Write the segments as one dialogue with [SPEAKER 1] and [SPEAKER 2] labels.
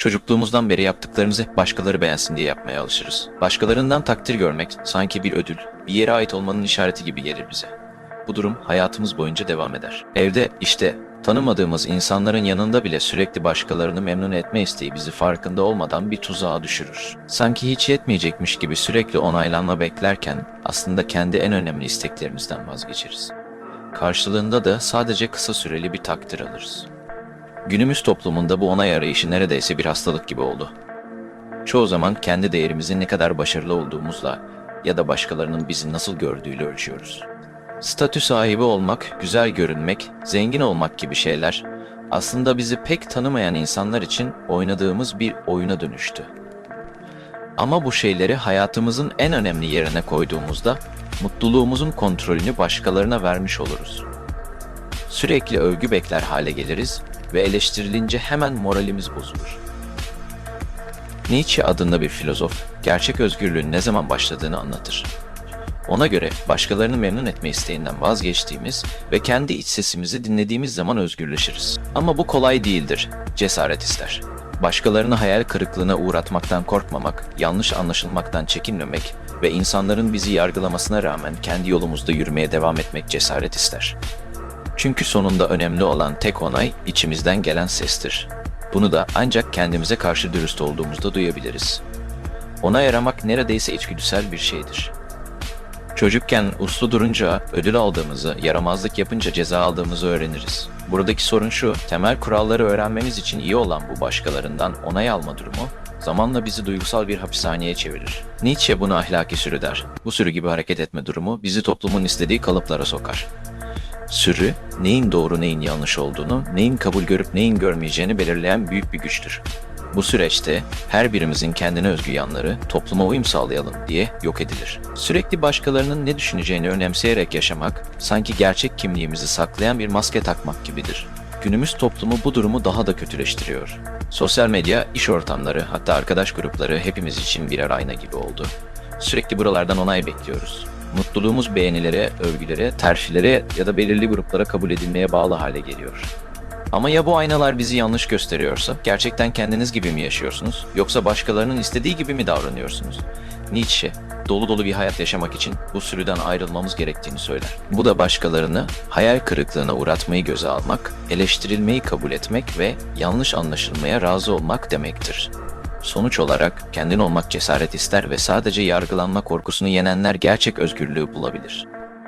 [SPEAKER 1] Çocukluğumuzdan beri yaptıklarımızı başkaları beğensin diye yapmaya alışırız. Başkalarından takdir görmek sanki bir ödül, bir yere ait olmanın işareti gibi gelir bize. Bu durum hayatımız boyunca devam eder. Evde, işte, tanımadığımız insanların yanında bile sürekli başkalarını memnun etme isteği bizi farkında olmadan bir tuzağa düşürür. Sanki hiç yetmeyecekmiş gibi sürekli onaylanma beklerken aslında kendi en önemli isteklerimizden vazgeçeriz. Karşılığında da sadece kısa süreli bir takdir alırız. Günümüz toplumunda bu onay arayışı neredeyse bir hastalık gibi oldu. Çoğu zaman kendi değerimizin ne kadar başarılı olduğumuzla ya da başkalarının bizi nasıl gördüğüyle ölçüyoruz. Statü sahibi olmak, güzel görünmek, zengin olmak gibi şeyler aslında bizi pek tanımayan insanlar için oynadığımız bir oyuna dönüştü. Ama bu şeyleri hayatımızın en önemli yerine koyduğumuzda mutluluğumuzun kontrolünü başkalarına vermiş oluruz. Sürekli övgü bekler hale geliriz ve eleştirilince hemen moralimiz bozulur. Nietzsche adında bir filozof, gerçek özgürlüğün ne zaman başladığını anlatır. Ona göre başkalarını memnun etme isteğinden vazgeçtiğimiz ve kendi iç sesimizi dinlediğimiz zaman özgürleşiriz. Ama bu kolay değildir, cesaret ister. Başkalarını hayal kırıklığına uğratmaktan korkmamak, yanlış anlaşılmaktan çekinmemek ve insanların bizi yargılamasına rağmen kendi yolumuzda yürümeye devam etmek cesaret ister. Çünkü sonunda önemli olan tek onay içimizden gelen sestir. Bunu da ancak kendimize karşı dürüst olduğumuzda duyabiliriz. Onay aramak neredeyse içgüdüsel bir şeydir. Çocukken uslu durunca ödül aldığımızı, yaramazlık yapınca ceza aldığımızı öğreniriz. Buradaki sorun şu, temel kuralları öğrenmemiz için iyi olan bu başkalarından onay alma durumu, zamanla bizi duygusal bir hapishaneye çevirir. Nietzsche bunu ahlaki sürü der. Bu sürü gibi hareket etme durumu bizi toplumun istediği kalıplara sokar. Sürü, neyin doğru neyin yanlış olduğunu, neyin kabul görüp neyin görmeyeceğini belirleyen büyük bir güçtür. Bu süreçte her birimizin kendine özgü yanları topluma uyum sağlayalım diye yok edilir. Sürekli başkalarının ne düşüneceğini önemseyerek yaşamak, sanki gerçek kimliğimizi saklayan bir maske takmak gibidir. Günümüz toplumu bu durumu daha da kötüleştiriyor. Sosyal medya, iş ortamları, hatta arkadaş grupları hepimiz için birer ayna gibi oldu. Sürekli buralardan onay bekliyoruz. Mutluluğumuz beğenilere, övgülere, terfilere ya da belirli gruplara kabul edilmeye bağlı hale geliyor. Ama ya bu aynalar bizi yanlış gösteriyorsa, gerçekten kendiniz gibi mi yaşıyorsunuz, yoksa başkalarının istediği gibi mi davranıyorsunuz? Nietzsche, dolu dolu bir hayat yaşamak için bu sürüden ayrılmamız gerektiğini söyler. Bu da başkalarını hayal kırıklığına uğratmayı göze almak, eleştirilmeyi kabul etmek ve yanlış anlaşılmaya razı olmak demektir. Sonuç olarak kendin olmak cesaret ister ve sadece yargılanma korkusunu yenenler gerçek özgürlüğü bulabilir.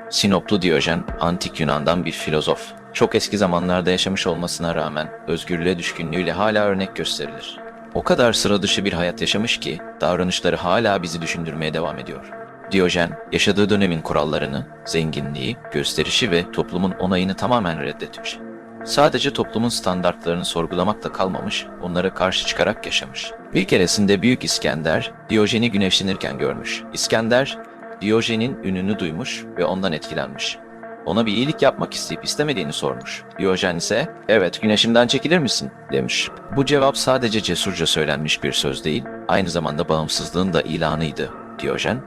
[SPEAKER 1] Sinoplu Diyojen, antik Yunan'dan bir filozof. Çok eski zamanlarda yaşamış olmasına rağmen özgürlüğe düşkünlüğüyle hala örnek gösterilir. O kadar sıra dışı bir hayat yaşamış ki davranışları hala bizi düşündürmeye devam ediyor. Diyojen, yaşadığı dönemin kurallarını, zenginliği, gösterişi ve toplumun onayını tamamen reddetmiş. Sadece toplumun standartlarını sorgulamakla kalmamış, onlara karşı çıkarak yaşamış. Bir keresinde Büyük İskender, Diyojen'i güneşlenirken görmüş. İskender, Diyojen'in ününü duymuş ve ondan etkilenmiş. Ona bir iyilik yapmak isteyip istemediğini sormuş. Diyojen ise, evet güneşimden çekilir misin? demiş. Bu cevap sadece cesurca söylenmiş bir söz değil, aynı zamanda bağımsızlığın da ilanıydı. Diyojen,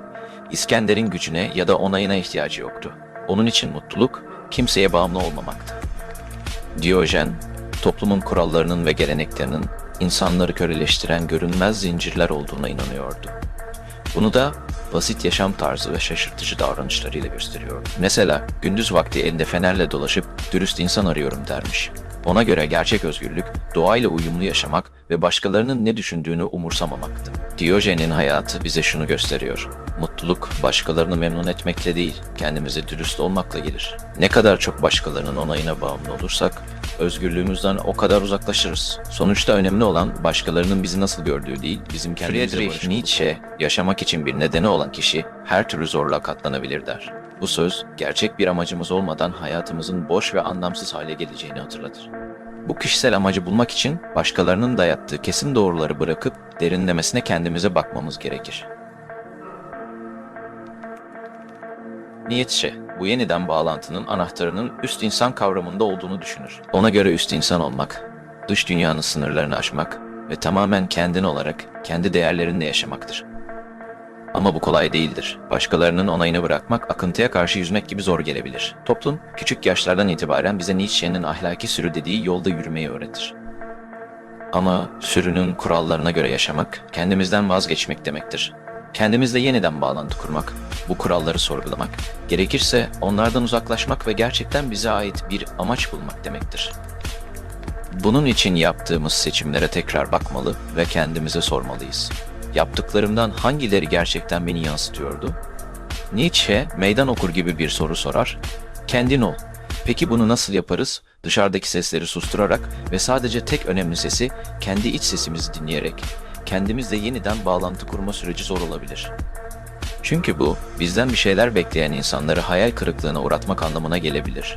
[SPEAKER 1] İskender'in gücüne ya da onayına ihtiyacı yoktu. Onun için mutluluk, kimseye bağımlı olmamaktı. Diyojen, toplumun kurallarının ve geleneklerinin insanları köleleştiren görünmez zincirler olduğuna inanıyordu. Bunu da basit yaşam tarzı ve şaşırtıcı davranışlarıyla gösteriyordu. Mesela gündüz vakti elinde fenerle dolaşıp dürüst insan arıyorum dermiş. Ona göre gerçek özgürlük, doğayla uyumlu yaşamak ve başkalarının ne düşündüğünü umursamamaktı. Diyojen'in hayatı bize şunu gösteriyor. Mutluluk başkalarını memnun etmekle değil, kendimize dürüst olmakla gelir. Ne kadar çok başkalarının onayına bağımlı olursak, özgürlüğümüzden o kadar uzaklaşırız. Sonuçta önemli olan başkalarının bizi nasıl gördüğü değil, bizim kendimize
[SPEAKER 2] Friedrich
[SPEAKER 1] Nietzsche, yaşamak için bir nedeni olan kişi her türlü zorluğa katlanabilir der. Bu söz, gerçek bir amacımız olmadan hayatımızın boş ve anlamsız hale geleceğini hatırlatır. Bu kişisel amacı bulmak için başkalarının dayattığı kesin doğruları bırakıp derinlemesine kendimize bakmamız gerekir. Nietzsche, bu yeniden bağlantının anahtarının üst insan kavramında olduğunu düşünür. Ona göre üst insan olmak, dış dünyanın sınırlarını aşmak ve tamamen kendin olarak kendi değerlerinle yaşamaktır. Ama bu kolay değildir. Başkalarının onayını bırakmak, akıntıya karşı yüzmek gibi zor gelebilir. Toplum, küçük yaşlardan itibaren bize Nietzsche'nin ahlaki sürü dediği yolda yürümeyi öğretir. Ama sürünün kurallarına göre yaşamak, kendimizden vazgeçmek demektir. Kendimizle yeniden bağlantı kurmak, bu kuralları sorgulamak, gerekirse onlardan uzaklaşmak ve gerçekten bize ait bir amaç bulmak demektir. Bunun için yaptığımız seçimlere tekrar bakmalı ve kendimize sormalıyız. Yaptıklarımdan hangileri gerçekten beni yansıtıyordu? Nietzsche meydan okur gibi bir soru sorar. Kendin ol. Peki bunu nasıl yaparız? Dışarıdaki sesleri susturarak ve sadece tek önemli sesi kendi iç sesimizi dinleyerek kendimizle yeniden bağlantı kurma süreci zor olabilir. Çünkü bu bizden bir şeyler bekleyen insanları hayal kırıklığına uğratmak anlamına gelebilir.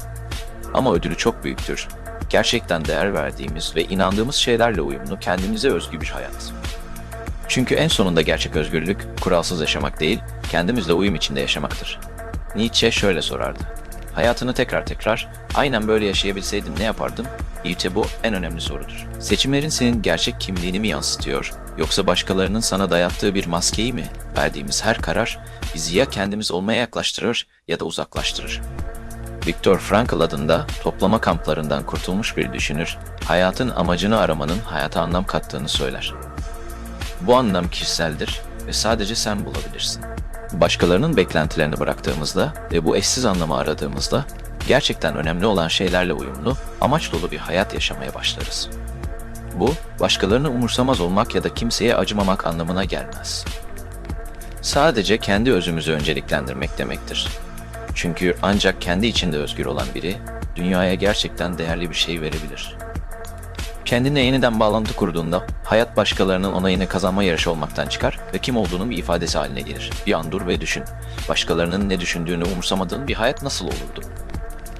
[SPEAKER 1] Ama ödülü çok büyüktür. Gerçekten değer verdiğimiz ve inandığımız şeylerle uyumlu kendimize özgü bir hayat. Çünkü en sonunda gerçek özgürlük kuralsız yaşamak değil, kendimizle uyum içinde yaşamaktır. Nietzsche şöyle sorardı. Hayatını tekrar tekrar, aynen böyle yaşayabilseydim ne yapardım? İşte bu en önemli sorudur. Seçimlerin senin gerçek kimliğini mi yansıtıyor, yoksa başkalarının sana dayattığı bir maskeyi mi? Verdiğimiz her karar bizi ya kendimiz olmaya yaklaştırır ya da uzaklaştırır. Viktor Frankl adında toplama kamplarından kurtulmuş bir düşünür, hayatın amacını aramanın hayata anlam kattığını söyler. Bu anlam kişiseldir ve sadece sen bulabilirsin. Başkalarının beklentilerini bıraktığımızda ve bu eşsiz anlamı aradığımızda gerçekten önemli olan şeylerle uyumlu, amaç dolu bir hayat yaşamaya başlarız. Bu, başkalarını umursamaz olmak ya da kimseye acımamak anlamına gelmez. Sadece kendi özümüzü önceliklendirmek demektir. Çünkü ancak kendi içinde özgür olan biri, dünyaya gerçekten değerli bir şey verebilir. Kendine yeniden bağlantı kurduğunda hayat başkalarının onayını kazanma yarışı olmaktan çıkar ve kim olduğunun bir ifadesi haline gelir. Bir an dur ve düşün. Başkalarının ne düşündüğünü umursamadığın bir hayat nasıl olurdu?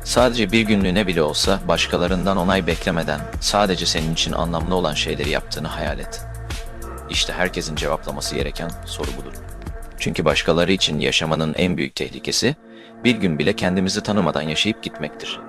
[SPEAKER 1] Sadece bir günlüğüne bile olsa başkalarından onay beklemeden sadece senin için anlamlı olan şeyleri yaptığını hayal et. İşte herkesin cevaplaması gereken soru budur. Çünkü başkaları için yaşamanın en büyük tehlikesi bir gün bile kendimizi tanımadan yaşayıp gitmektir.